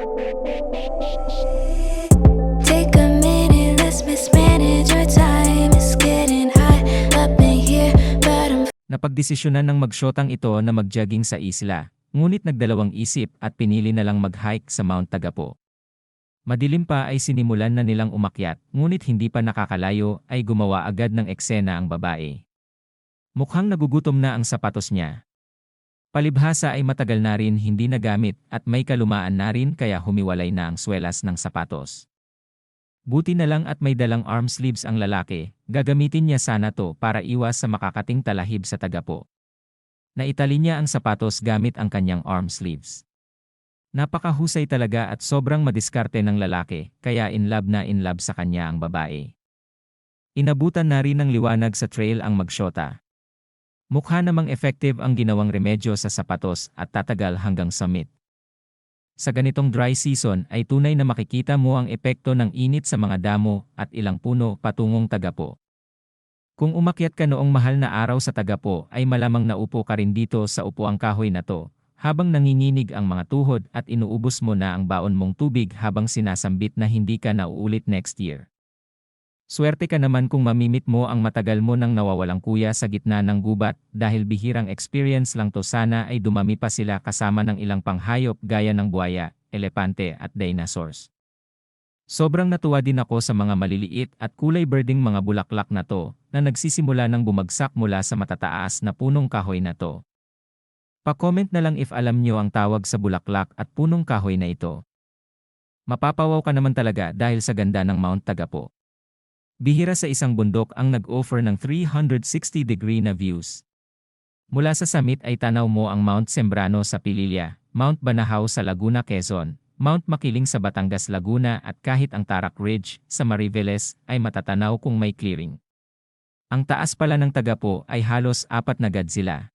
Take a minute, let's mismanage your time. It's getting hot up here, but I'm Napagdesisyonan ng magsyotang ito na magjogging sa isla, ngunit nagdalawang isip at pinili na lang mag-hike sa Mount Tagapo. Madilim pa ay sinimulan na nilang umakyat, ngunit hindi pa nakakalayo ay gumawa agad ng eksena ang babae. Mukhang nagugutom na ang sapatos niya. Palibhasa ay matagal na rin hindi nagamit at may kalumaan na rin kaya humiwalay na ang swelas ng sapatos. Buti na lang at may dalang arm sleeves ang lalaki, gagamitin niya sana to para iwas sa makakating talahib sa tagapo. Naitali niya ang sapatos gamit ang kanyang arm sleeves. Napakahusay talaga at sobrang madiskarte ng lalaki, kaya in love na in love sa kanya ang babae. Inabutan na rin ng liwanag sa trail ang magsyota. Mukha namang effective ang ginawang remedyo sa sapatos at tatagal hanggang summit. Sa ganitong dry season ay tunay na makikita mo ang epekto ng init sa mga damo at ilang puno patungong tagapo. Kung umakyat ka noong mahal na araw sa tagapo ay malamang naupo ka rin dito sa upuang kahoy na to, habang nanginginig ang mga tuhod at inuubos mo na ang baon mong tubig habang sinasambit na hindi ka nauulit next year. Swerte ka naman kung mamimit mo ang matagal mo nang nawawalang kuya sa gitna ng gubat dahil bihirang experience lang to sana ay dumami pa sila kasama ng ilang panghayop gaya ng buhaya, elepante at dinosaurs. Sobrang natuwa din ako sa mga maliliit at kulay birding mga bulaklak na to na nagsisimula ng bumagsak mula sa matataas na punong kahoy na to. Pa-comment na lang if alam nyo ang tawag sa bulaklak at punong kahoy na ito. Mapapawaw ka naman talaga dahil sa ganda ng Mount Tagapo. Bihira sa isang bundok ang nag-offer ng 360-degree na views. Mula sa summit ay tanaw mo ang Mount Sembrano sa Pililla, Mount Banahaw sa Laguna, Quezon, Mount Makiling sa Batangas, Laguna at kahit ang Tarak Ridge sa Mariveles ay matatanaw kung may clearing. Ang taas pala ng Tagapo ay halos apat na Godzilla.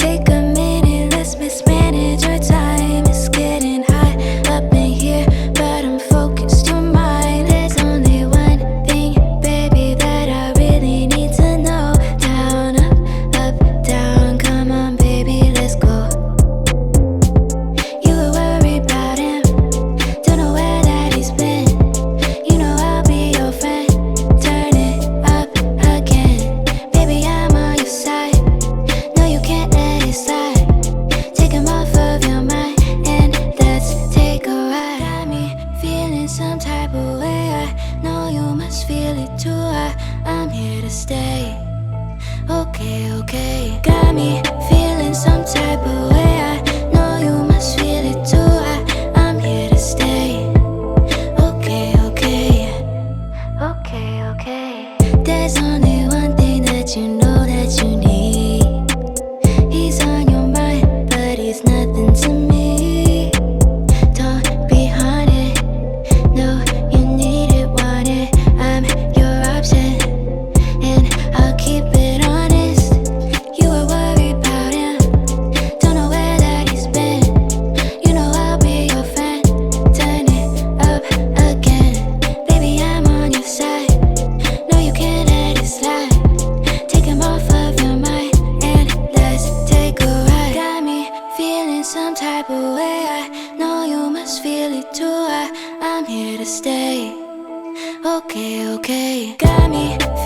Take a minute, let's mismanage your time. It's getting stay. Okay, okay. Got me feeling some type of way. I know you must feel. No, you must feel it too. I, I'm here to stay. Okay, okay. Got me feeling.